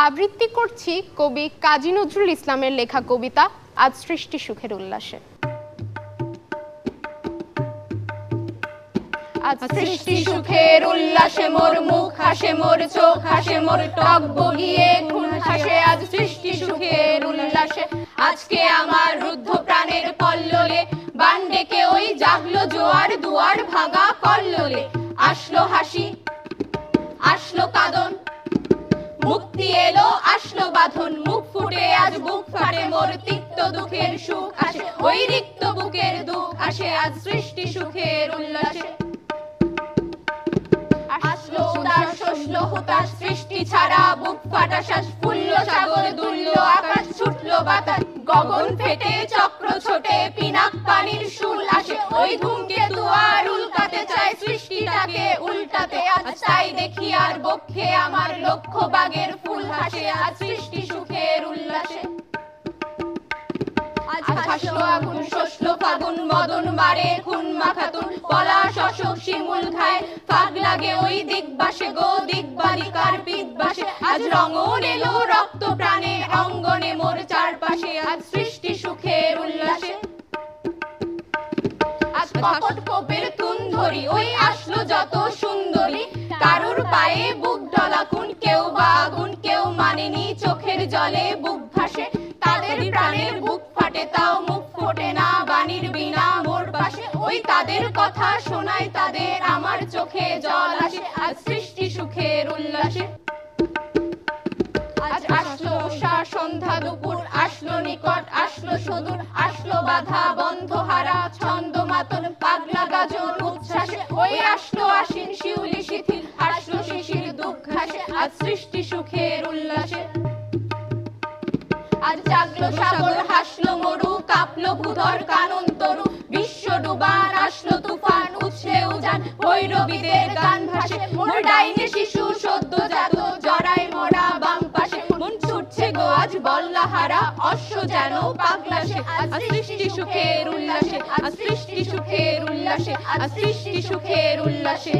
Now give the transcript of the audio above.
আবৃত্তি করছি কবি কাজী নজরুল ইসলামের লেখা কবিতা, আজ সৃষ্টি সুখের উল্লাসে। সৃষ্টি সুখের উল্লাসে মোর মুখ হাসে, মোর চোখ হাসে, মোর টক খুন হাসে। আজ সৃষ্টি সুখের উল্লাসে, আজকে আমার রুদ্ধ প্রাণের কল্লোলে বান ডেকে ওই জাগলো জোয়ার দুয়ার ভাঙা কল্লোলে। আসলো হাসি, আসলো কাদন মুক্তি এলো, আসলো বাঁধন, মুখ ফুটে, আজ বুক ফাটে, মোর তিক্ত দুঃখের সুখ আসে। ওই রিক্ত বুকের দুঃখ আসে, আজ সৃষ্টি সুখের উল্লাসে। আসলো উদার সৃষ্টি ছাড়া, বুক ফাটা শ্বাস ফুললো সাগর আকাশ, ছুটলো বাতাস। গগন ফেটে, চক্র ছোটে বক্ষে আমার লক্ষ্য বাগের ফুল হাসে আজ সৃষ্টি সুখের উল্লাসে। আগুন ফাগুন, মদন মারে, খুন মাখাতুন শিমুল খায়। ফাগ লাগে ওই গো আজ রঙন এলো রক্ত প্রাণে, অঙ্গনে মোর চারপাশে, আজ সৃষ্টি সুখের উল্লাসে। আজ কপট কোপের তুন ধরি, ওই আসলো যত সুন্দরী। কারুর পায়ে বুক ডলাকুন কেউ বা আগুন কেউ মানেনি চোখের জলে বুক ভাসে তাদের প্রাণের বুক ফাটে, তাও মুখ ফোটে না, বাণীর বিনা মোর পাশে। ওই তাদের কথা শোনায়, তাদের আমার চোখে জল আসে। আজ সৃষ্টি সুখের উল্লাসে। আজ আসলো উষা সন্ধ্যা দুপুর আসলো নিকট, আসলো সুদূর, আসলো বাধা বন্ধ হারা ছন্দ মাতন পাগলা গাজন উচ্ছ্বাসে। ওই আসলো আশ্বিন, শিউলি, শিথিল আজ সৃষ্টি সুখের উল্লাসে। আজ জাগলো সাগর, হাসলো মরু, কাঁপলো ভূধর, কানন তরু। বিশ্ব ডুবান আসলো তুফান উছলে উজান ভৈরবীদের গান ভাসে। মোর ডাইনে শিশু, সদ্য জাত জড়াই মরা বাম পাশে। মন ছুটছে গো, আজ বল্লাহারা, অশ্ব যেন পাগলাসে আজ সৃষ্টি সুখের উল্লাসে, আজ সৃষ্টি সুখের উল্লাসে, আজ সৃষ্টি সুখের উল্লাসে।